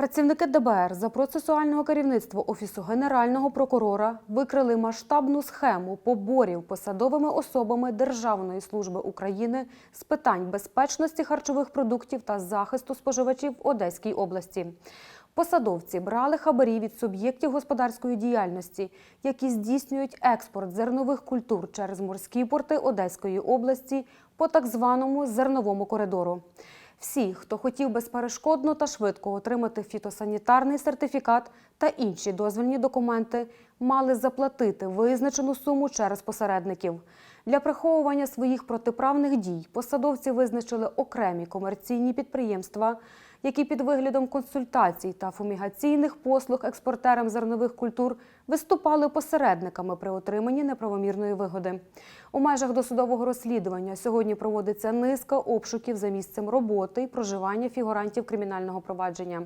Працівники ДБР за процесуального керівництва Офісу Генерального прокурора викрили масштабну схему поборів посадовими особами Державної служби України з питань безпечності харчових продуктів та захисту споживачів в Одеській області. Посадовці брали хабарі від суб'єктів господарської діяльності, які здійснюють експорт зернових культур через морські порти Одеської області по так званому зерновому коридору. Всі, хто хотів безперешкодно та швидко отримати фітосанітарний сертифікат та інші дозвільні документи, мали заплатити визначену суму через посередників. Для приховування своїх протиправних дій посадовці визначили окремі комерційні підприємства, які під виглядом консультацій та фумігаційних послуг експортерам зернових культур виступали посередниками при отриманні неправомірної вигоди. У межах досудового розслідування сьогодні проводиться низка обшуків за місцем роботи і проживання фігурантів кримінального провадження.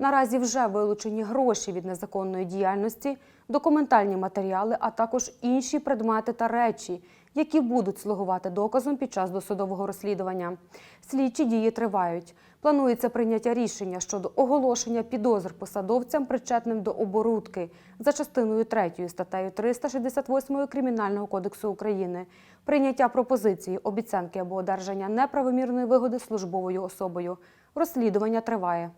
Наразі вже вилучені гроші від незаконної діяльності, документальні матеріали, а також інші предмети та речі, які будуть слугувати доказом під час досудового розслідування. Слідчі дії тривають. Планується прийняття рішення щодо оголошення підозр посадовцям, причетним до оборудки за частиною 3 статтею 368 Кримінального кодексу України, прийняття пропозиції, обіцянки або одержання неправомірної вигоди службовою особою. Розслідування триває.